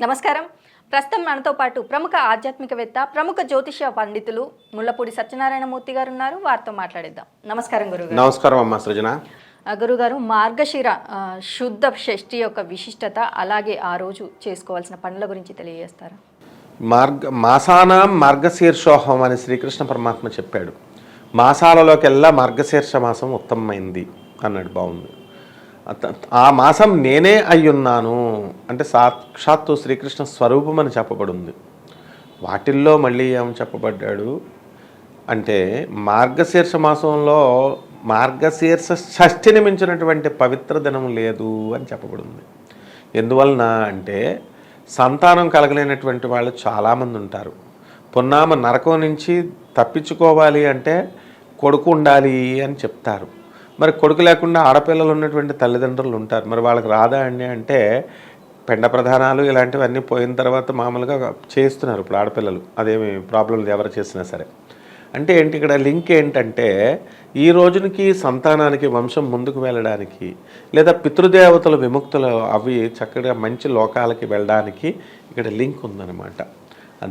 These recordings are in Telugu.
నమస్కారం. ప్రస్తుతం మనతో పాటు ప్రముఖ ఆధ్యాత్మికవేత్త ప్రముఖ జ్యోతిష పండితులు ముల్లపూడి సత్యనారాయణమూర్తి గారు ఉన్నారు. వారితో మాట్లాడిద్దాం. నమస్కారం గురుగారు. నమస్కారం అమ్మా సృజన. గురుగారు మార్గశిర శుద్ధ షష్ఠి యొక్క విశిష్టత అలాగే ఆ రోజు చేసుకోవాల్సిన పనుల గురించి తెలియజేస్తారా? మార్గ మాసానాం మార్గశీర్షోహం అని శ్రీకృష్ణ పరమాత్మ చెప్పాడు. మాసాలలోకెల్లా మార్గశీర్ష మాసం ఉత్తమమైంది అన్నాడు బాగుంది ఆ మాసం నేనే అయ్యున్నాను. అంటే సాక్షాత్తు శ్రీకృష్ణ స్వరూపం అని చెప్పబడింది. వాటిల్లో మళ్ళీ ఏం చెప్పబడ్డాడు? అంటే మార్గశీర్ష మాసంలో మార్గశీర్ష షష్ఠిని మించినటువంటి పవిత్ర దినం లేదు అని చెప్పబడింది. ఎందువలన అంటే సంతానం కలగలేనటువంటి వాళ్ళు చాలామంది ఉంటారు. పున్నామ నరకం నుంచి తప్పించుకోవాలి అంటే కొడుకు ఉండాలి అని చెప్తారు. మరి కొడుకు లేకుండా ఆడపిల్లలు ఉన్నటువంటి తల్లిదండ్రులు ఉంటారు. మరి వాళ్ళకి రాదా అండి అంటే పెండ ప్రధానాలు ఇలాంటివన్నీ పోయిన తర్వాత మామూలుగా చేస్తున్నారు ఇప్పుడు ఆడపిల్లలు. అదేమి ప్రాబ్లం ఎవరు చేసినా సరే. అంటే ఏంటి ఇక్కడ లింక్ ఏంటంటే ఈ రోజునికి సంతానానికి వంశం ముందుకు వెళ్ళడానికి లేదా పితృదేవతలు విముక్తులు అవి చక్కగా మంచి లోకాలకి వెళ్ళడానికి ఇక్కడ లింక్ ఉందన్నమాట.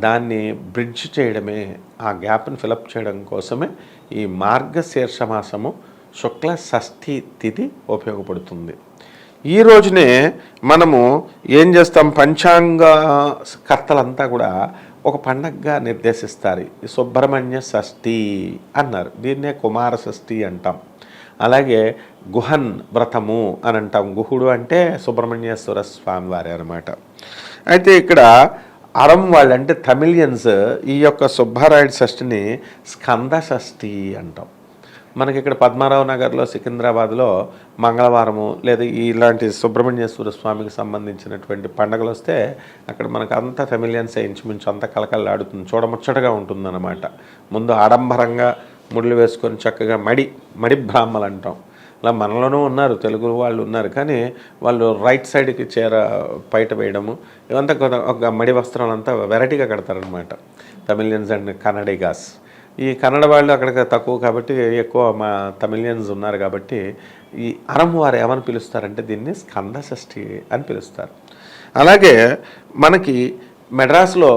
దాన్ని బ్రిడ్జ్ చేయడమే ఆ గ్యాప్ని ఫిలప్ చేయడం కోసమే ఈ మార్గశీర్ష మాసము శుక్ల షష్ఠి తిథి ఉపయోగపడుతుంది. ఈ రోజునే మనము ఏం చేస్తాం? పంచాంగ కర్తలంతా కూడా ఒక పండగగా నిర్దేశిస్తారు. సుబ్రహ్మణ్య షష్ఠి అన్నారు. దీన్నే కుమార షష్ఠి అంటాం. అలాగే గుహన్ వ్రతము అని అంటాం. గుహుడు అంటే సుబ్రహ్మణ్యేశ్వర స్వామి వారి అనమాట అయితే ఇక్కడ అరం వాళ్ళు అంటే తమిళియన్స్ ఈ యొక్క సుబ్బారాయుడు షష్ఠిని స్కంద షష్ఠి అంటాం. మనకి ఇక్కడ పద్మారావు నగర్లో సికింద్రాబాద్లో మంగళవారము లేదా ఇలాంటి సుబ్రహ్మణ్యేశ్వర స్వామికి సంబంధించినటువంటి పండగలు వస్తే అక్కడ మనకు అంత ఫెమిలియన్స్ ఇంచుమించు అంత కలకల్లాడుతుంది చూడముచ్చటగా ఉంటుందన్నమాట. ముందు ఆడంబరంగా ముళ్ళు వేసుకొని చక్కగా మడి మడి బ్రాహ్మలు అంటాం అలా మనలోనూ ఉన్నారు తెలుగు వాళ్ళు ఉన్నారు కానీ వాళ్ళు రైట్ సైడ్కి చీర బయట వేయడము ఇవంతా కొంత ఒక మడి వస్త్రాలంతా వెరైటీగా కడతారనమాట తమిళియన్స్ అండ్ కన్నడిగాస్ ఈ కన్నడ వాళ్ళు అక్కడికి తక్కువ కాబట్టి ఎక్కువ మా తమిళియన్స్ ఉన్నారు కాబట్టి ఈ అరం వారు ఏమని పిలుస్తారంటే దీన్ని స్కంద షష్ఠి అని పిలుస్తారు. అలాగే మనకి మెడ్రాస్లో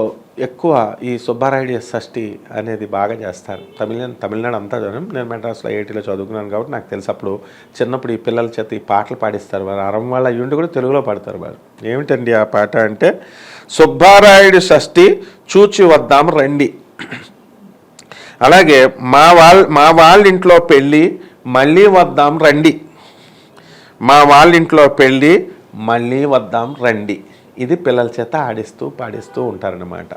ఎక్కువ ఈ సుబ్బారాయుడి షష్ఠి అనేది బాగా చేస్తారు. తమిళ తమిళనాడు అంతా జనం నేను మెడ్రాస్లో ఐఐటీలో చదువుకున్నాను కాబట్టి నాకు తెలిసి. అప్పుడు చిన్నప్పుడు ఈ పిల్లల చేత ఈ పాటలు పాడిస్తారు. వారు అరం వాళ్ళ అయ్యుండి కూడా తెలుగులో పాడతారు వారు. ఏమిటండి ఆ పాట అంటే సుబ్బారాయుడి షష్ఠి చూచి వద్దాం రండి. అలాగే మా వాళ్ళ మా వాళ్ళ ఇంట్లో పెళ్ళి మళ్ళీ వద్దాం రండి. మా వాళ్ళ ఇంట్లో పెళ్ళి మళ్ళీ వద్దాం రండి. ఇది పిల్లల చేత ఆడిస్తూ పాడిస్తూ ఉంటారనమాట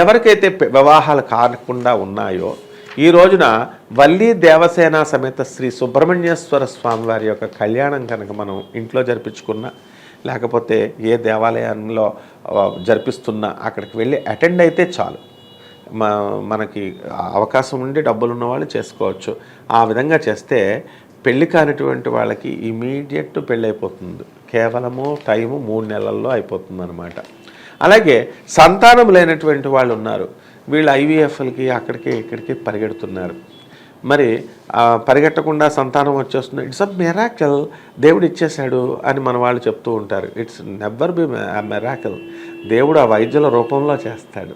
ఎవరికైతే వివాహాలు కాకుండా ఉన్నాయో ఈ రోజున వల్లి దేవసేన సమేత శ్రీ సుబ్రహ్మణ్యేశ్వర స్వామి వారి యొక్క కళ్యాణం కనుక మనం ఇంట్లో జరిపించుకున్నా లేకపోతే ఏ దేవాలయంలో జరిపిస్తున్నా అక్కడికి వెళ్ళి అటెండ్ అయితే చాలు. మనకి అవకాశం ఉండి డబ్బులు ఉన్న వాళ్ళు చేసుకోవచ్చు. ఆ విధంగా చేస్తే పెళ్ళి కానిటువంటి వాళ్ళకి ఇమీడియట్ పెళ్ళి అయిపోతుంది కేవలము టైము మూడు నెలల్లో అయిపోతుంది అనమాట అలాగే సంతానం లేనటువంటి వాళ్ళు ఉన్నారు. వీళ్ళు ఐవీఎఫ్ఎల్కి అక్కడికి ఇక్కడికి పరిగెడుతున్నారు. మరి పరిగెట్టకుండా సంతానం వచ్చేస్తుంది. ఇట్స్ అ మెరాకల్ దేవుడు ఇచ్చేశాడు అని మన వాళ్ళు చెప్తూ ఉంటారు. ఇట్స్ నెవర్ బి మెరాకల్ దేవుడు ఆ వైద్యుల రూపంలో చేస్తాడు.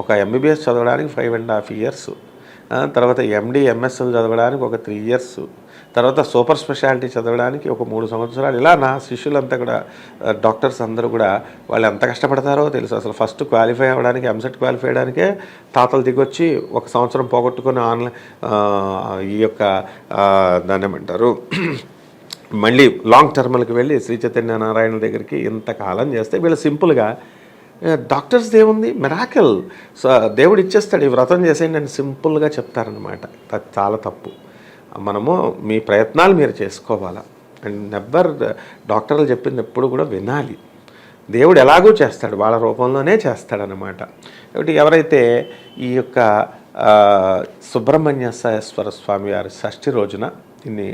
ఒక ఎంబీబీఎస్ చదవడానికి ఫైవ్ అండ్ హాఫ్ ఇయర్స్ తర్వాత ఎండి ఎంఎస్ఎల్ చదవడానికి ఒక త్రీ ఇయర్స్ తర్వాత సూపర్ స్పెషాలిటీ చదవడానికి ఒక మూడు సంవత్సరాలు. ఇలా నా శిష్యులంతా కూడా డాక్టర్స్ అందరూ కూడా వాళ్ళు ఎంత కష్టపడతారో తెలుసు. అసలు ఫస్ట్ క్వాలిఫై అవ్వడానికి ఎంసెట్ క్వాలిఫై అవ్వడానికే తాతలు దిగొచ్చి ఒక సంవత్సరం పోగొట్టుకుని ఆన్లైన్ ఈ యొక్క దాన్ని ఏమంటారు? మళ్ళీ లాంగ్ టర్మ్లకి వెళ్ళి శ్రీ చైతన్య నారాయణ దగ్గరికి ఇంతకాలం చేస్తే వీళ్ళు సింపుల్గా డాక్టర్స్ ఏముంది మిరాకిల్. దేవుడు ఇచ్చేస్తాడు ఈ వ్రతం చేసేయండి అని సింపుల్గా చెప్తారనమాట చాలా తప్పు. మనము మీ ప్రయత్నాలు మీరు చేసుకోవాలా. అండ్ నెవ్వర్ డాక్టర్లు చెప్పింది ఎప్పుడు కూడా వినాలి. దేవుడు ఎలాగూ చేస్తాడు వాళ్ళ రూపంలోనే చేస్తాడనమాట కాబట్టి ఎవరైతే ఈ యొక్క సుబ్రహ్మణ్య సుబ్రహ్మణ్యేశ్వర స్వామి వారి షష్ఠి రోజున దీన్ని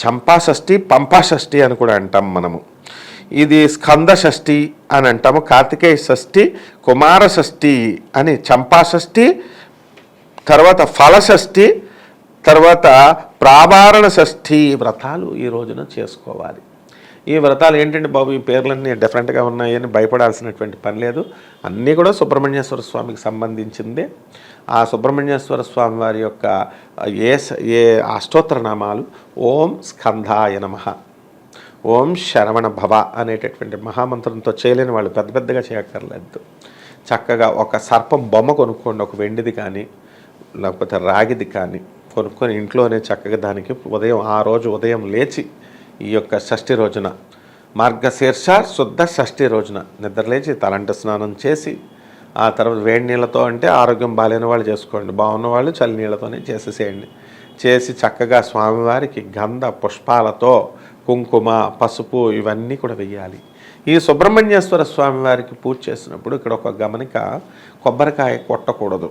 చంపా షష్ఠి పంపా షష్ఠి అని కూడా అంటాం మనము. ఇది స్కంద షష్ఠి అని అంటాము కార్తికేయ షష్ఠి కుమార షష్ఠి అని చంపా షష్ఠి తర్వాత ఫలషష్ఠి తర్వాత ప్రాభారణ షష్ఠి వ్రతాలు ఈ రోజున చేసుకోవాలి. ఈ వ్రతాలు ఏంటంటే బాబు ఈ పేర్లన్నీ డిఫరెంట్గా ఉన్నాయని భయపడాల్సినటువంటి పని లేదు. అన్నీ కూడా సుబ్రహ్మణ్యేశ్వర స్వామికి సంబంధించిందే. ఆ సుబ్రహ్మణ్యేశ్వర స్వామి వారి యొక్క ఏ ఏ అష్టోత్తర నామాలు ఓం స్కంధాయ నమః. ఓం శరవణ భవ అనేటటువంటి మహామంత్రంతో చేయలేని వాళ్ళు పెద్ద పెద్దగా చేయక్కర్లేదు. చక్కగా ఒక సర్పం బొమ్మ కొనుక్కోండి ఒక వెండిది కానీ లేకపోతే రాగిది కానీ కొనుక్కొని ఇంట్లోనే చక్కగా దానికి ఉదయం ఆ రోజు ఉదయం లేచి ఈ యొక్క షష్ఠి రోజున మార్గశీర్ష శుద్ధ షష్ఠి రోజున నిద్రలేచి తలంట స్నానం చేసి ఆ తర్వాత వేడి నీళ్ళతో అంటే ఆరోగ్యం బాగాలేని వాళ్ళు చేసుకోండి బాగున్న వాళ్ళు చలి నీళ్ళతోనే చేసేసేయండి. చేసి చక్కగా స్వామివారికి గంధ పుష్పాలతో కుంకుమ పసుపు ఇవన్నీ కూడా వెయ్యాలి. ఈ సుబ్రహ్మణ్యేశ్వర స్వామి వారికి పూజ చేసినప్పుడు ఇక్కడ ఒక గమనిక కొబ్బరికాయ కొట్టకూడదు.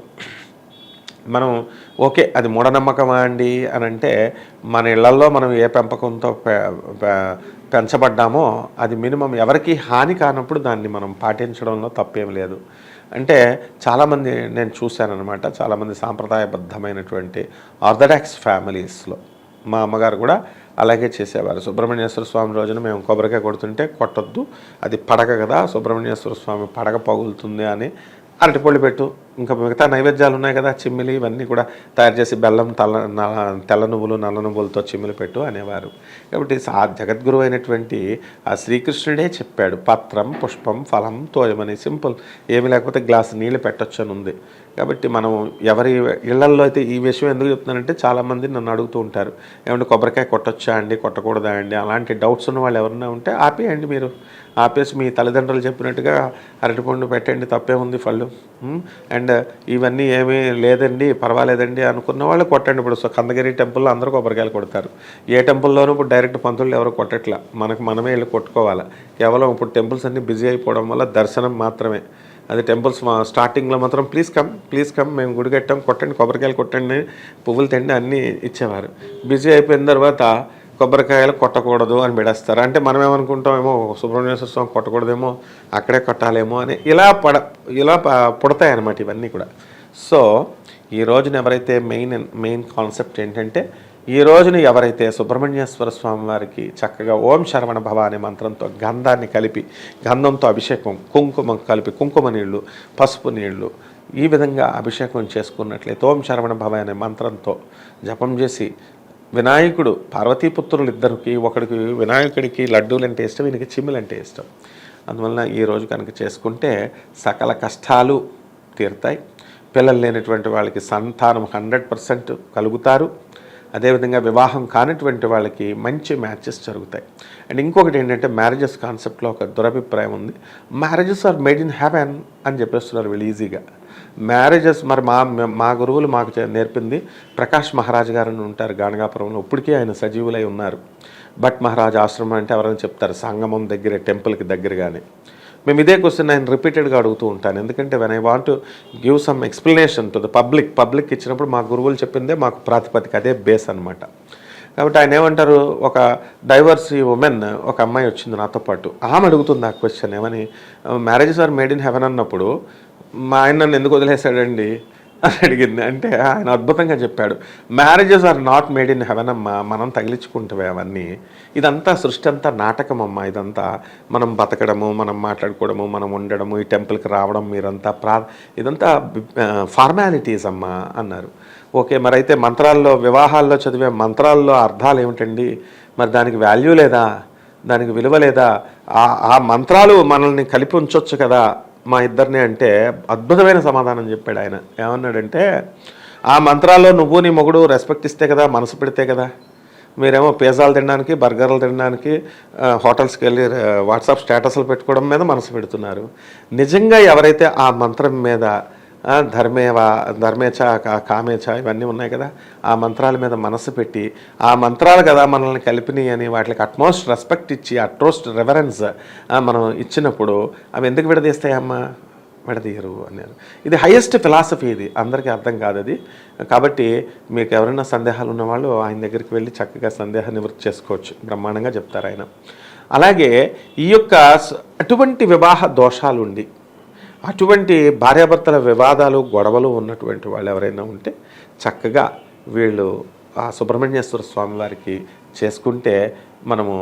మనం ఓకే అది మూఢనమ్మకమా అండి అని అంటే మన ఇళ్ళలో మనం ఏ పెంపకంతో పెంచబడ్డామో అది మినిమం ఎవరికి హాని కానప్పుడు దాన్ని మనం పాటించడంలో తప్పేం లేదు. అంటే చాలామంది నేను చూశానన్నమాట చాలామంది సాంప్రదాయబద్ధమైనటువంటి ఆర్థడాక్స్ ఫ్యామిలీస్లో. మా అమ్మగారు కూడా అలాగే చేసేవారు. సుబ్రహ్మణ్యేశ్వర స్వామి రోజున మేము కొబ్బరికాయ కొడుతుంటే కొట్టద్దు అది పడక కదా సుబ్రహ్మణ్యేశ్వర స్వామి పడక పగులుతుంది అని అరటిపళ్ళు పెట్టు. ఇంకా మిగతా నైవేద్యాలు ఉన్నాయి కదా చిమ్మిలి ఇవన్నీ కూడా తయారు చేసి బెల్లం తల నల్ల- తెల్ల నువ్వులు నల్ల నువ్వులతో చిమ్మిలి పెట్టు అనేవారు. కాబట్టి ఆ జగద్గురు అయినటువంటి ఆ శ్రీకృష్ణుడే చెప్పాడు పత్రం పుష్పం ఫలం తోయమని సింపుల్. ఏమి లేకపోతే గ్లాస్ నీళ్ళు పెట్టొచ్చు అని ఉంది కాబట్టి మనం ఎవరి ఇళ్ళల్లో అయితే ఈ విషయం ఎందుకు చెప్తున్నానంటే చాలామంది నన్ను అడుగుతూ ఉంటారు ఏమంటే కొబ్బరికాయ కొట్టొచ్చా అండి? కొట్టకూడదా అండి? అలాంటి డౌట్స్ ఉన్న వాళ్ళు ఎవరన్నా ఉంటే ఆపేయండి మీరు. ఆపేసి మీ తల్లిదండ్రులు చెప్పినట్టుగా అరటిపండు పెట్టండి తప్పే ఉంది పళ్ళు అండ్ ఇవన్నీ ఏమీ లేదండి పర్వాలేదండి అనుకున్న వాళ్ళు కొట్టండి. ఇప్పుడు సో కందగిరి టెంపుల్లో అందరూ కొబ్బరికాయలు కొడతారు. ఏ టెంపుల్లోనూ ఇప్పుడు డైరెక్ట్ పంతులు ఎవరు కొట్టట్లా? మనకు మనమే వెళ్ళి కొట్టుకోవాలి? కేవలం ఇప్పుడు టెంపుల్స్ అన్నీ బిజీ అయిపోవడం వల్ల దర్శనం మాత్రమే. అది టెంపుల్స్ మా స్టార్టింగ్లో మాత్రం ప్లీజ్ కమ్ ప్లీజ్ కమ్ మేము గుడి కట్టాం కొట్టండి కొబ్బరికాయలు కొట్టండి పువ్వులు తెండి అన్నీ ఇచ్చేవారు. బిజీ అయిపోయిన తర్వాత కొబ్బరికాయలు కొట్టకూడదు అని పెడేస్తారు అంటే మనం ఏమనుకుంటామేమో సుబ్రహ్మణ్యేశ్వర స్వామి కొట్టకూడదేమో అక్కడే కొట్టాలేమో అని ఇలా పడ ఇలా ప- ఇవన్నీ కూడా. సో ఈ రోజున ఎవరైతే మెయిన్ మెయిన్ కాన్సెప్ట్ ఏంటంటే ఈ రోజున ఎవరైతే సుబ్రహ్మణ్యేశ్వర స్వామి వారికి చక్కగా ఓం శరవణ భవ అనే మంత్రంతో గంధాన్ని కలిపి గంధంతో అభిషేకం కుంకుమ కలిపి కుంకుమ నీళ్ళు పసుపు నీళ్ళు ఈ విధంగా అభిషేకం చేసుకున్నట్లయితే ఓం శరవణ భవ అనే మంత్రంతో జపం చేసి వినాయకుడు పార్వతీపుత్రులు ఇద్దరికి ఒకడికి వినాయకుడికి లడ్డూలు అంటే ఇష్టం ఈయనకి చిమ్మిలు అంటే ఇష్టం. అందువలన ఈ రోజు కనుక చేసుకుంటే సకల కష్టాలు తీరుతాయి. పిల్లలు లేనటువంటి వాళ్ళకి సంతానం హండ్రెడ్ పర్సెంట్ కలుగుతారు. అదేవిధంగా వివాహం కానటువంటి వాళ్ళకి మంచి మ్యాచెస్ జరుగుతాయి. అండ్ ఇంకొకటి ఏంటంటే మ్యారేజెస్ కాన్సెప్ట్లో ఒక దురభిప్రాయం ఉంది. Marriages are made in heaven అని చెప్పేస్తున్నారు వీళ్ళు ఈజీగా. మ్యారేజెస్ మరి మా మా గురువులు మాకు నేర్పింది ప్రకాష్ మహారాజ్ గారు అని ఉంటారు గాణగాపురంలో ఇప్పటికీ ఆయన సజీవులై ఉన్నారు. భట్ మహారాజ్ ఆశ్రమం అంటే ఎవరైనా చెప్తారు సంగమం దగ్గర టెంపుల్కి దగ్గరగానే. మేము ఇదే క్వశ్చన్ ఆయన రిపీటెడ్గా అడుగుతూ ఉంటాను. ఎందుకంటే when I want give some explanation to the public public ఇచ్చినప్పుడు మా గురువులు చెప్పిందే మాకు ప్రాతిపదిక అదే బేస్ అనమాట కాబట్టి ఆయన ఏమంటారు ఒక డైవర్సీ ఉమెన్ ఒక అమ్మాయి వచ్చింది నాతో పాటు. ఆమె అడుగుతుంది ఆ క్వశ్చన్ ఏమని marriages are made in heaven అన్నప్పుడు మా ఆయన నన్ను ఎందుకు వదిలేశాడండి? అని అడిగింది. అంటే ఆయన అద్భుతంగా చెప్పాడు. Marriages are not made in heaven అమ్మా. మనం తగిలించుకుంటామే అవన్నీ. ఇదంతా సృష్టి అంతా నాటకం అమ్మా. ఇదంతా మనం బతకడము మనం మాట్లాడుకోవడము మనం ఉండడము ఈ టెంపుల్కి రావడం మీరంతా ప్రా ఇదంతా ఫార్మాలిటీస్ అమ్మా అన్నారు. ఓకే మరి అయితే మంత్రాల్లో వివాహాల్లో చదివే మంత్రాల్లో అర్థాలు ఏమిటండి? మరి దానికి వాల్యూ లేదా? దానికి విలువ లేదా? ఆ ఆ మంత్రాలు మనల్ని కలిపి ఉంచొచ్చు కదా మా ఇద్దరిని అంటే అద్భుతమైన సమాధానం చెప్పాడు ఆయన. ఏమన్నాడంటే ఆ మంత్రాల్లో నువ్వు నీ మొగుడు రెస్పెక్ట్ ఇస్తే కదా మనసు పెడితే కదా. మీరేమో పిజ్జాలు తినడానికి బర్గర్లు తినడానికి హోటల్స్కి వెళ్ళి వాట్సాప్ స్టేటస్లు పెట్టుకోవడం మీద మనసు పెడుతున్నారు. నిజంగా ఎవరైతే ఆ మంత్రం మీద ధర్మేవా ధర్మేచ కా- కామేచ ఇవన్నీ ఉన్నాయి కదా. ఆ మంత్రాల మీద మనసు పెట్టి ఆ మంత్రాలు కదా మనల్ని కలిపినాయి అని వాటికి అట్మోస్ట్ రెస్పెక్ట్ ఇచ్చి అట్మోస్ట్ రెవరెన్స్ మనం ఇచ్చినప్పుడు అవి ఎందుకు విడదీస్తాయమ్మా? విడదీయరు అన్నారు. ఇది హైయెస్ట్ ఫిలాసఫీ ఇది. అందరికీ అర్థం కాదు అది. కాబట్టి మీకు ఎవరైనా సందేహాలు ఉన్నవాళ్ళు ఆయన దగ్గరికి వెళ్ళి చక్కగా సందేహ నివృత్తి చేసుకోవచ్చు. బ్రహ్మాండంగా చెప్తారు ఆయన. అలాగే ఈ యొక్క అటువంటి వివాహ దోషాలు ఉండి అటువంటి భార్యాభర్తల వివాదాలు గొడవలు ఉన్నటువంటి వాళ్ళు ఎవరైనా ఉంటే చక్కగా వీళ్ళు ఆ సుబ్రహ్మణ్యేశ్వర స్వామి వారికి చేసుకుంటే మనము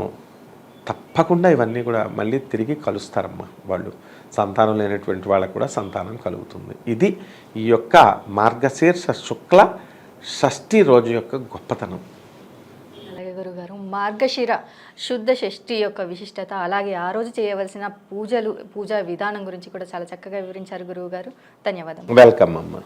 తప్పకుండా ఇవన్నీ కూడా మళ్ళీ తిరిగి కలుస్తారమ్మా వాళ్ళు. సంతానం లేనటువంటి వాళ్ళకు కూడా సంతానం కలుగుతుంది. ఇది ఈ యొక్క మార్గశీర్ష శుక్ల షష్ఠి రోజు యొక్క గొప్పతనం. మార్గశిర శుద్ధ షష్ఠి యొక్క విశిష్టత. అలాగే ఆ రోజు చేయవలసిన పూజలు పూజా విధానం గురించి కూడా చాలా చక్కగా వివరించారు గురువు గారు ధన్యవాదాలు వెల్కమ్ అమ్మా.